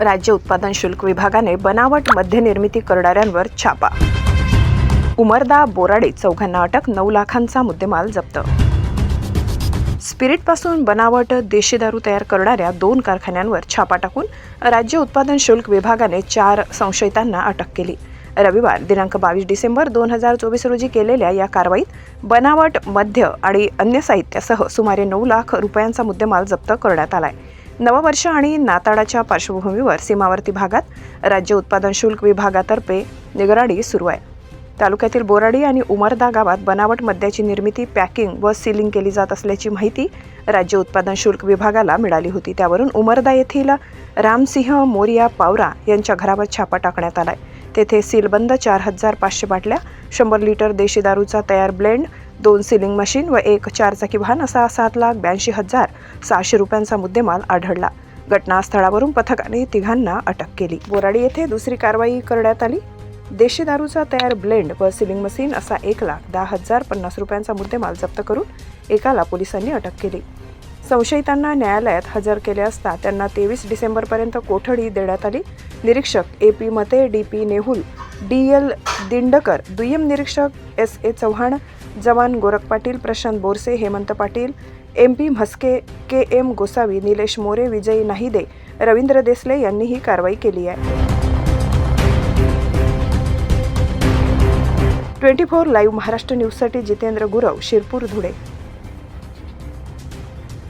राज्य उत्पादन शुल्क विभागाने बनावट मद्य निर्मिती करणाऱ्यांवर छापा. उमरदा बोराडे चौघांना अटक नऊ लाखांचा मुद्देमाल जप्त. स्पिरिटपासून बनावट देशी दारू तयार करणाऱ्या दोन कारखान्यांवर छापा टाकून राज्य उत्पादन शुल्क विभागाने चार संशयितांना अटक केली. रविवार दिनांक बावीस डिसेंबर दोन हजार चोवीस रोजी केलेल्या या कारवाईत बनावट मद्य आणि अन्य साहित्यासह सुमारे नऊ लाख रुपयांचा मुद्देमाल जप्त करण्यात आलाय. नववर्ष आणि नाताळाच्या पार्श्वभूमीवर सीमावर्ती भागात राज्य उत्पादन शुल्क विभागातर्फे निगराणी सुरू आहे. तालुक्यातील बोराडी आणि उमरदा गावात बनावट मद्याची निर्मिती पॅकिंग व सीलिंग केली जात असल्याची माहिती राज्य उत्पादन शुल्क विभागाला मिळाली होती. त्यावरून उमरदा येथील रामसिंह मोरिया पावरा यांच्या घरावर छापा टाकण्यात आलाय. तेथे सीलबंद चार हजार पाचशे बाटल्या शंभर लिटर देशी दारूचा तयार ब्लेंड दोन सिलिंग मशीन व एक चारचाकी वाहन असा सात लाख ब्याऐंशी हजार सहाशे रुपयांचा मुद्देमाल आढळला. घटनास्थळावरून पथकाने तिघांना अटक केली. बोराडी येथे दुसरी कारवाई करण्यात आली. देशी दारूचा तयार ब्लेंड व सिलिंग मशीन असा एक लाख दहा हजार पन्नास रुपयांचा मुद्देमाल जप्त करून एकाला पोलिसांनी अटक केली. संशयितांना न्यायालयात हजर केले असता त्यांना तेवीस डिसेंबरपर्यंत कोठडी देण्यात आली. निरीक्षक A P Mate D P Nehul D L Dindkar दुय्यम निरीक्षक एस ए चव्हाण जवान Gorakh Patil Prashant Borse Hemant Patil M P Mhaske K M Gosavi Nilesh More Vijay Nahide Ravindra Desale यांनी ही कारवाई केली आहे. ट्वेंटी फोर लाईव्ह महाराष्ट्र न्यूजसाठी जितेंद्र गुरव शिरपूर धुळे.